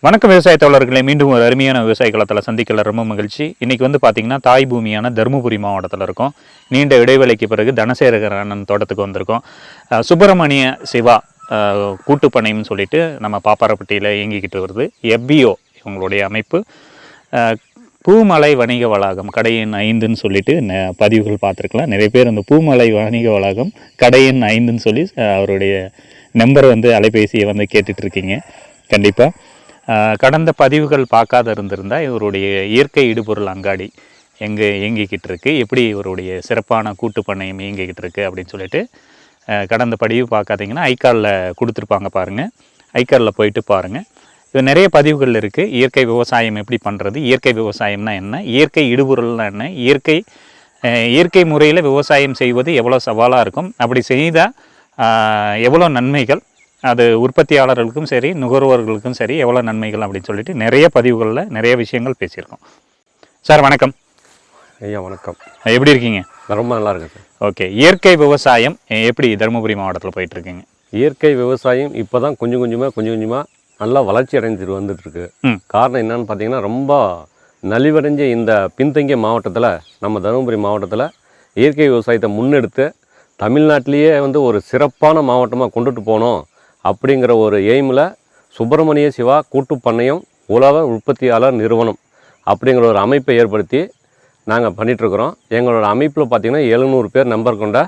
வணக்கம் விவசாய தோழர்களை மீண்டும் ஒரு அருமையான விவசாய களத்தில் சந்திக்கல ரொம்ப மகிழ்ச்சி. இன்றைக்கி வந்து பார்த்திங்கன்னா தாய் பூமியான தருமபுரி மாவட்டத்தில் இருக்கோம். நீண்ட இடைவேளைக்கு பிறகு தனசேகர அண்ணன் தோட்டத்துக்கு வந்திருக்கோம். சுப்பிரமணிய சிவா கூட்டுப்பனைன்னு சொல்லிட்டு நம்ம பாப்பாரப்பட்டியில் இயங்கிக்கிட்டு வருது. எஃபிஓ இவங்களுடைய அமைப்பு. பூமலை வணிக வளாகம் கடையின் ஐந்துன்னு சொல்லிட்டு ந- பதிவுகள் பார்த்துருக்கலாம் நிறைய பேர் அந்த பூமலை வணிக வளாகம் கடையின் ஐந்துன்னு சொல்லி அவருடைய நம்பர் வந்து அலைபேசியை வந்து கேட்டுட்ருக்கீங்க கண்டிப்பாக கடந்த பதிவுகள் பார்க்காத இருந்திருந்தால் இவருடைய இயற்கை இடுபொருள் அங்காடி எங்கே இயங்கிக்கிட்டு இருக்குது எப்படி இவருடைய சிறப்பான கூட்டு பண்ணையம் இயங்கிக்கிட்டு இருக்குது அப்படின்னு சொல்லிட்டு கடந்த பதிவு பார்க்காதீங்கன்னா ஐக்காலில் கொடுத்துருப்பாங்க பாருங்கள் ஐக்காலில் போயிட்டு பாருங்கள் இது நிறைய பதிவுகள் இருக்குது இயற்கை விவசாயம் எப்படி பண்ணுறது இயற்கை விவசாயம்னா என்ன இயற்கை இடுபொருள்னா என்ன இயற்கை இயற்கை முறையில் விவசாயம் செய்வது எவ்வளோ சவாலாக இருக்கும் அப்படி செய்தால் எவ்வளோ நன்மைகள் அது உற்பத்தியாளர்களுக்கும் சரி நுகர்வோர்களுக்கும் சரி எவ்வளோ நன்மைகள் அப்படின்னு சொல்லிட்டு நிறைய பதிவுகளில் நிறைய விஷயங்கள் பேசியிருக்கோம். சார் வணக்கம். ஐயா வணக்கம். எப்படி இருக்கீங்க? ரொம்ப நல்லா இருக்கேன் சார். ஓகே. இயற்கை விவசாயம் எப்படி தருமபுரி மாவட்டத்தில் போயிட்டு இருக்கீங்க இயற்கை விவசாயம் இப்போ தான் கொஞ்சம் கொஞ்சமாக கொஞ்சம் கொஞ்சமாக நல்லா வளர்ச்சி அடைஞ்சிட்டு வந்துட்டுருக்கு. காரணம் என்னன்னு பார்த்தீங்கன்னா ரொம்ப நலிவடைஞ்ச இந்த பின்தங்கிய மாவட்டத்தில் நம்ம தருமபுரி மாவட்டத்தில் இயற்கை விவசாயத்தை முன்னெடுத்து தமிழ்நாட்டிலேயே வந்து ஒரு சிறப்பான மாவட்டமாக கொண்டுட்டு போகணும் அப்படிங்கிற ஒரு எய்மில் சுப்பிரமணிய சிவா கூட்டுப் பண்ணையம் உற்பத்தியாளர் நிறுவனம் அப்படிங்கிற ஒரு அமைப்பை ஏற்படுத்தி நாங்கள் பண்ணிகிட்ருக்குறோம் எங்களோட அமைப்பில் பார்த்திங்கன்னா எழுநூறு பேர் நம்பர் கொண்ட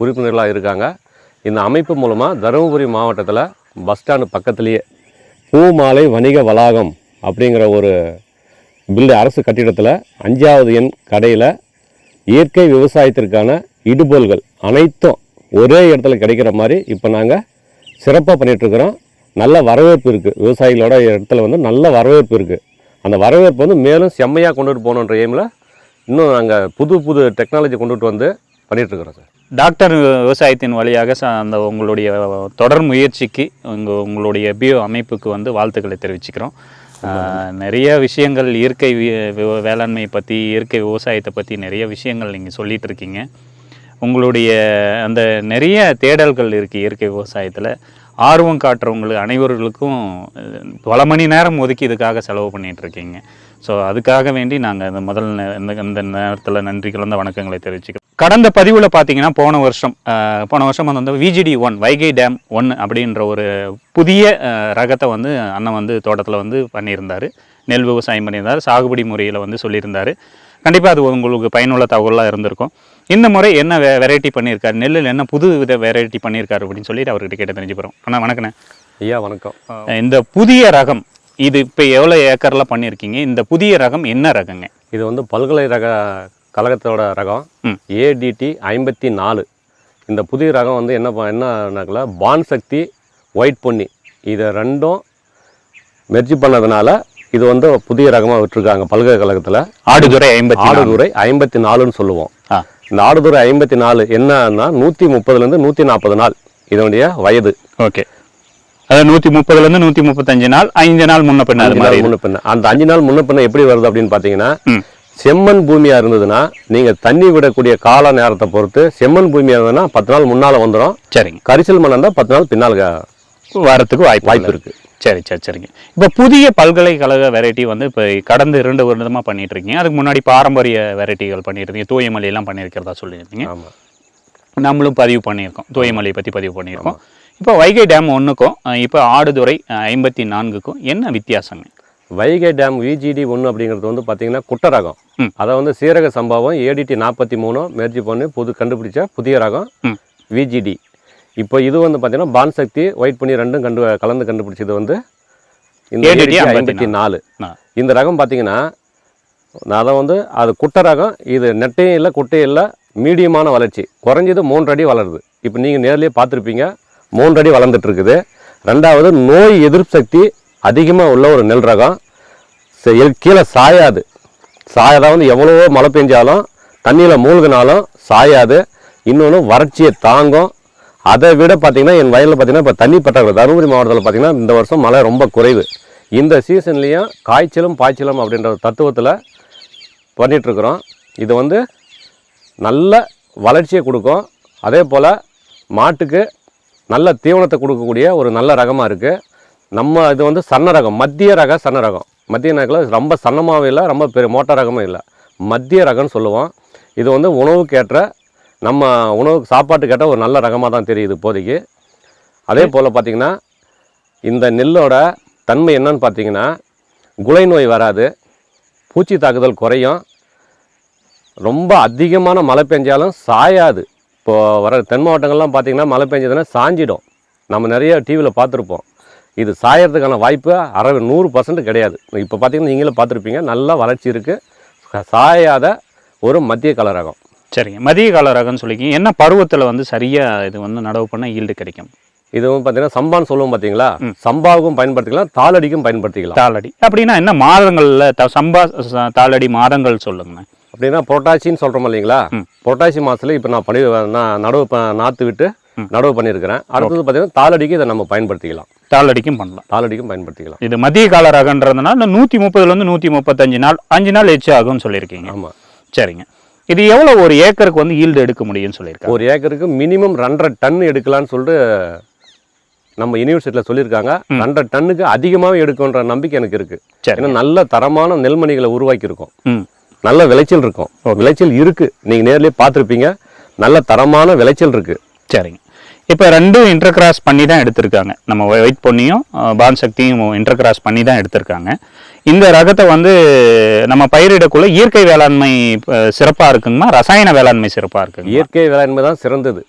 உறுப்பினர்களாக இருக்காங்க. இந்த அமைப்பு மூலமாக தருமபுரி மாவட்டத்தில் பஸ் ஸ்டாண்டு பக்கத்துலேயே பூமாலை வணிக வளாகம் அப்படிங்கிற ஒரு பில்டு அரசு கட்டிடத்தில் அஞ்சாவது எண் கடையில் இயற்கை விவசாயத்திற்கான இடுபொல்கள் அனைத்தும் ஒரே இடத்துல கிடைக்கிற மாதிரி இப்போ நாங்கள் சிறப்பாக பண்ணிகிட்ருக்குறோம் நல்ல வரவேற்பு இருக்குது விவசாயிகளோட இடத்துல வந்து நல்ல வரவேற்பு இருக்குது அந்த வரவேற்பு வந்து மேலும் செம்மையாக கொண்டுட்டு போகணுன்ற எய்மில் இன்னும் நாங்கள் புது புது டெக்னாலஜி கொண்டுட்டு வந்து பண்ணிகிட்ருக்குறோம் சார். டாக்டர் விவசாயத்தின் வழியாக ச- அந்த உங்களுடைய தொடர் முயற்சிக்கு உங்கள் உங்களுடைய பியோ அமைப்புக்கு வந்து வாழ்த்துக்களை தெரிவிச்சுக்கிறோம். நிறைய விஷயங்கள் இயற்கை வி- வேளாண்மை பற்றி இயற்கை விவசாயத்தை பற்றி நிறைய விஷயங்கள் நீங்கள் சொல்லிகிட்டு இருக்கீங்க உங்களுடைய அந்த நிறைய தேடல்கள் இருக்குது இயற்கை விவசாயத்தில். ஆர்வம் காட்டுறவங்களுக்கு அனைவர்களுக்கும் பல மணி நேரம் ஒதுக்கி இதுக்காக செலவு பண்ணிகிட்ருக்கீங்க ஸோ அதுக்காக வேண்டி நாங்கள் இந்த முதல் இந்த இந்த நேரத்தில் நன்றி கலந்த வணக்கங்களை தெரிவிச்சுக்கிறோம். கடந்த பதிவில் பார்த்தீங்கன்னா போன வருஷம் போன வருஷம் வந்து VGD one Vaigai dam one அப்படின்ற ஒரு புதிய ரகத்தை வந்து அண்ணன் வந்து தோட்டத்தில் வந்து பண்ணியிருந்தார். நெல் விவசாயம் பண்ணியிருந்தார். சாகுபடி முறையில் வந்து சொல்லியிருந்தார். கண்டிப்பாக அது உங்களுக்கு பயனுள்ள தகவலாக இருந்திருக்கும். இந்த முறை என்ன வெ வெரைட்டி பண்ணியிருக்காரு நெல்லில் என்ன புது வித வெரைட்டி பண்ணியிருக்காரு அப்படின்னு சொல்லிட்டு அவர்கிட்ட கேட்டு தெரிஞ்சு போகிறோம் அண்ணா வணக்கண்ணே. ஐயா வணக்கம். இந்த புதிய ரகம் இது இப்போ எவ்வளோ ஏக்கரில் பண்ணியிருக்கீங்க இந்த புதிய ரகம் என்ன ரகங்க? இது வந்து பல்கலைக்கழக கழகத்தோட ரகம். ஏடிடி ஐம்பத்தி நாலு. இந்த புதிய ரகம் வந்து என்ன என்னன்னாக்கல பான் சக்தி ஒயிட் பொன்னி. இதை ரெண்டும் மெர்ஜி பண்ணதுனால இது வந்து புதிய ரகமாக விட்டுருக்காங்க பல்கலைக்கழகத்தில் ஆடுதுறை ஐம்பத்தி ஆடுதுறை ஐம்பத்தி நாலுன்னு சொல்லுவோம் இந்த ஆடுதுறை ஐம்பத்தி நாலு என்னன்னா நூற்றி முப்பதுலேருந்து நூற்றி நாற்பது நாள். இதனுடைய வயது. ஓகே. அதாவது நூற்றி முப்பதுலேருந்து நூற்றி முப்பத்தஞ்சு நாள் ஐந்து நாள் முன்ன பின்ன நாள் முன்ன பின்ன. அந்த அஞ்சு நாள் முன்ன பின்ன எப்படி வருது அப்படின்னு பார்த்தீங்கன்னா செம்மண் பூமியாக இருந்ததுன்னா நீங்கள் தண்ணி விடக்கூடிய கால நேரத்தை பொறுத்து செம்மண் பூமியாக இருந்ததுன்னா பத்து நாள் முன்னால் வந்துடும் சரிங்க. கரிசல் மண் இருந்தால் பத்து நாள் பின்னால் வரத்துக்கு வாய்ப்பு வாய்ப்பு இருக்கு இருக்கு. சரி சரி சரிங்க. இப்போ புதிய பல்கலைக்கழக வெரைட்டி வந்து இப்போ கடந்த இரண்டு வருடமாக பண்ணிட்டு இருக்கீங்க அதுக்கு முன்னாடி பாரம்பரிய வெரைட்டிகள் பண்ணிட்டு இருக்கீங்க தூயமல்லி எல்லாம் பண்ணியிருக்கிறதா சொல்லியிருந்தீங்க. ஆமாம் நம்மளும் பதிவு பண்ணியிருக்கோம். தூயமல்லியை பற்றி பதிவு பண்ணியிருக்கோம். இப்போ வைகை டேம் ஒன்றுக்கும் இப்போ ஆடுதுறை ஐம்பத்தி நான்குக்கும் என்ன வித்தியாசங்க? வைகை டேம் விஜிடி ஒன்று அப்படிங்கிறது வந்து பார்த்தீங்கன்னா குட்ட ரகம். அதை வந்து சீரக சம்பவம் ஏடிடி நாற்பத்தி மூணு மெர்ஜி பண்ணி புது கண்டுபிடிச்ச புதிய ரகம் விஜிடி இப்போ இது வந்து பார்த்தீங்கன்னா பான் சக்தி ஒயிட் பண்ணி ரெண்டும் கண்டு கலந்து கண்டுபிடிச்சது வந்து இந்த ஐம்பத்தி நாலு. இந்த ரகம் பார்த்தீங்கன்னா அதை வந்து அது குட்டை ரகம் இது நெட்டையும் இல்லை குட்டையும் இல்லை மீடியமான வளர்ச்சி. குறைஞ்சது மூன்று அடி வளருது. இப்போ நீங்கள் நேர்லயே பார்த்துருப்பீங்க மூன்று அடி வளர்ந்துட்டு இருக்குது. ரெண்டாவது நோய் எதிர்ப்பு சக்தி அதிகமாக உள்ள ஒரு நெல் ரகம். கீழே சாயாது. சாயதா வந்து எவ்வளவோ மழை பெஞ்சாலும் தண்ணியில் மூழ்கினாலும் சாயாது. இன்னொன்று வறட்சியை தாங்கும். அதை விட பார்த்தீங்கன்னா என் வயலில் பார்த்தீங்கன்னா இப்போ தண்ணி பற்றாக்குறை தருமபுரி மாவட்டத்தில் பார்த்தீங்கன்னா இந்த வருஷம் மழை ரொம்ப குறைவு. இந்த சீசன்லேயும் காய்ச்சலும் பாய்ச்சலும் அப்படின்ற ஒரு தத்துவத்தில் பண்ணிகிட்ருக்குறோம் இது வந்து நல்ல வளர்ச்சியை கொடுக்கும். அதே போல் மாட்டுக்கு நல்ல தீவனத்தை கொடுக்கக்கூடிய ஒரு நல்ல ரகமாக இருக்குது நம்ம இது வந்து சன்ன ரகம் மத்திய ரக சன்ன ரகம். மத்திய ரகம் ரொம்ப சன்னமாகவும் இல்லை ரொம்ப பெரிய மோட்டார் ரகமும் இல்லை. மத்திய ரகம்னு சொல்லுவோம். இது வந்து உணவுக்கேற்ற நம்ம உணவுக்கு சாப்பாட்டுக்கேற்ற ஒரு நல்ல ரகமாக தான் தெரியுது இப்போதைக்கு. அதே போல் பார்த்திங்கன்னா இந்த நெல்லோட தன்மை என்னன்னு பார்த்தீங்கன்னா குலை நோய் வராது பூச்சி தாக்குதல் குறையும் ரொம்ப அதிகமான மழை பெஞ்சாலும் சாயாது. இப்போ வர தென் மாவட்டங்கள்லாம் பார்த்தீங்கன்னா மழை பெஞ்சதுன்னா சாஞ்சிடும். நம்ம நிறைய டிவியில் பார்த்துருப்போம் இது சாயறதுக்கான வாய்ப்பு அரை நூறு பர்சன்ட் கிடையாது. இப்போ பார்த்தீங்கன்னா நீங்களே பார்த்துருப்பீங்க நல்லா வளர்ச்சி இருக்குது சாயாத ஒரு மத்திய கல ரகம். சரிங்க. மதிய கால ரகம்னு சொல்லிக்கிங்க என்ன பருவத்தில் வந்து சரியாக இது வந்து நடவு பண்ணால் ஈல்டு கிடைக்கும்? இது வந்து பார்த்தீங்கன்னா சம்பான்னு சொல்லுவோம் பார்த்தீங்களா சம்பாவுக்கும் பயன்படுத்திக்கலாம் தாளடிக்கும் பயன்படுத்திக்கலாம். தாளடி. அப்படின்னா என்ன மாதங்களில் த சம்பா தாளடி மாதங்கள் சொல்லுங்கண்ணே. அப்படின்னா புரட்டாசின்னு சொல்கிறோம் இல்லைங்களா. புரட்டாசி மாதத்துல இப்போ நான் பண்ணி நான் நடவு நாற்று விட்டு. நடவு பண்ணியிருக்கிறேன். அடுத்தது பார்த்தீங்கன்னா தாளடிக்கு இதை நம்ம பயன்படுத்திக்கலாம். தாளடிக்கும் பண்ணலாம். தாளடிக்கும் பயன்படுத்திக்கலாம். இது மத்திய கால ரகன்றதுனால நூற்றி முப்பதுலேருந்து நூற்றி முப்பத்தஞ்சு நாள் அஞ்சு நாள் எச்சு ஆகும்னு சொல்லியிருக்கீங்க. ஆமாம் சரிங்க. இது எவ்வளோ ஒரு ஏக்கருக்கு வந்து ஈல்டு எடுக்க முடியும்னு சொல்லியிருக்காங்க? ஒரு ஏக்கருக்கு மினிமம் ரெண்டரை டன் எடுக்கலாம்னு சொல்லிட்டு நம்ம யூனிவர்சிட்டியில் சொல்லியிருக்காங்க. ரெண்டரை டன்னுக்கு அதிகமாகவே எடுக்குன்ற நம்பிக்கை எனக்கு இருக்குது சரி. ஏன்னா நல்ல தரமான நெல்மணிகளை உருவாக்கியிருக்கோம். நல்ல விளைச்சல் இருக்கும். விளைச்சல் இருக்குது நீங்கள் நேர்லயே பார்த்துருப்பீங்க. நல்ல தரமான விளைச்சல் இருக்குது சரிங்க. இப்போ ரெண்டும் இன்டர் கிராஸ் பண்ணி தான் எடுத்திருக்காங்க. நம்ம ஒயிட் பொன்னியும் அஹ், பான் சக்தியும் இன்டர் கிராஸ் பண்ணி தான் எடுத்திருக்காங்க. இந்த ரகத்தை வந்து நம்ம பயிரிடக்குள்ள இயற்கை வேளாண்மை சிறப்பாக இருக்குங்கம்மா? ரசாயன வேளாண்மை சிறப்பாக இருக்குங்க இயற்கை வேளாண்மை தான் சிறந்தது.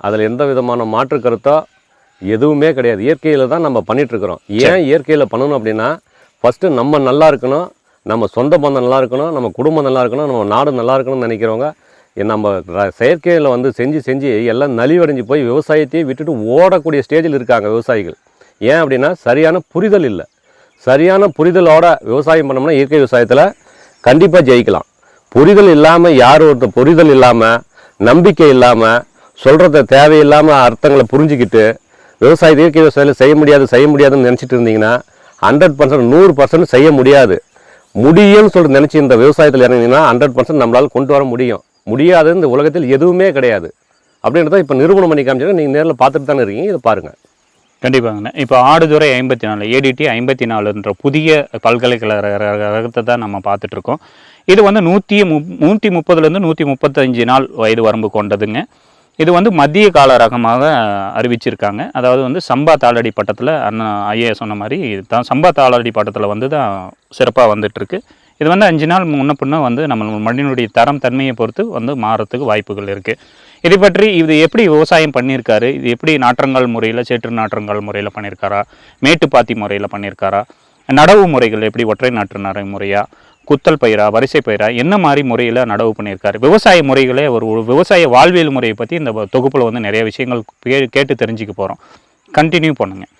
அதில் எந்த விதமான மாற்று கருத்தோ எதுவுமே கிடையாது. இயற்கையில் தான் நம்ம பண்ணிட்டு இருக்கிறோம். ஏன் இயற்கையில் பண்ணணும் அப்படின்னா ஃபஸ்ட்டு நம்ம நல்லா இருக்கணும் நம்ம சொந்த பந்தம் நல்லா இருக்கணும் நம்ம குடும்பம் நல்லா இருக்கணும் நம்ம நாடு நல்லா இருக்கணும்னு நினைக்கிறவங்க நம்ம செயற்கையில் வந்து செஞ்சு செஞ்சு எல்லாம் நலிவடைஞ்சு போய் விவசாயத்தையே விட்டுட்டு ஓடக்கூடிய ஸ்டேஜில் இருக்காங்க விவசாயிகள். ஏன் அப்படின்னா சரியான புரிதல் இல்லை. சரியான புரிதலோட விவசாயம் பண்ணோம்னா இயற்கை விவசாயத்தில் கண்டிப்பாக ஜெயிக்கலாம். புரிதல் இல்லாமல் யார் ஒருத்தர் புரிதல் இல்லாமல் நம்பிக்கை இல்லாமல் சொல்கிறத தேவையில்லாமல் அர்த்தங்களை புரிஞ்சுக்கிட்டு விவசாயத்தை இயற்கை விவசாயத்தில் செய்ய முடியாது செய்ய முடியாதுன்னு நினச்சிட்டு இருந்தீங்கன்னா ஹண்ட்ரட் பர்சன்ட் நூறு பர்சன்ட் செய்ய முடியாது. முடியும்னு சொல்லிட்டு நினச்சி இந்த விவசாயத்தில் இறங்கினீங்கன்னா ஹண்ட்ரட் பர்சன்ட் நம்மளால் கொண்டு வர முடியும். முடியாது இந்த உலகத்தில் எதுவுமே கிடையாது. அப்படின்றத இப்போ நிறுவனம் பண்ணி காமிச்சா நீங்கள் நேரில் பார்த்துட்டு தானே இருக்கீங்க. இதை பாருங்கள் கண்டிப்பாங்கண்ணே இப்போ ஆடுதுறை ஐம்பத்தி நாலு ஏடிடி ஐம்பத்தி நாலுன்ற புதிய பல்கலைக்கழக ரகத்தை தான் நம்ம பார்த்துட்ருக்கோம் இது வந்து நூற்றி மு நூற்றி முப்பதுலேருந்து நூற்றி முப்பத்தஞ்சு நாள் வயது வரம்பு கொண்டதுங்க. இது வந்து மத்திய கால ரகமாக அறிவிச்சிருக்காங்க. அதாவது வந்து சம்பா தாளடி பட்டத்தில் அண்ணா ஐயா சொன்ன மாதிரி தான் சம்பா தாளடி பட்டத்தில் வந்து தான் சிறப்பாக வந்துட்டுருக்கு இது வந்து அஞ்சு நாள் முன்ன பின்ன வந்து நம்ம மண்ணினுடைய தரம் தன்மையை பொறுத்து வந்து மாறத்துக்கு வாய்ப்புகள் இருக்குது இதை பற்றி இது எப்படி விவசாயம் பண்ணியிருக்காரு? இது எப்படி நாற்றங்கால் முறையில் சேற்று நாற்றங்கால் முறையில் பண்ணியிருக்காரா? மேட்டுப்பாத்தி முறையில் பண்ணியிருக்காரா? நடவு முறைகள் எப்படி ஒற்றை நாற்று நடை முறையா? குத்தல் பயிரா வரிசை பயிரா? என்ன மாதிரி முறையில் நடவு பண்ணியிருக்காரு? விவசாய முறைகளே ஒரு ஒரு விவசாய வாழ்வியல் முறையை பற்றி இந்த தொகுப்பில் வந்து நிறைய விஷயங்கள் கே- கேட்டு தெரிஞ்சுக்க போகிறோம் கண்டினியூ பண்ணுங்கள்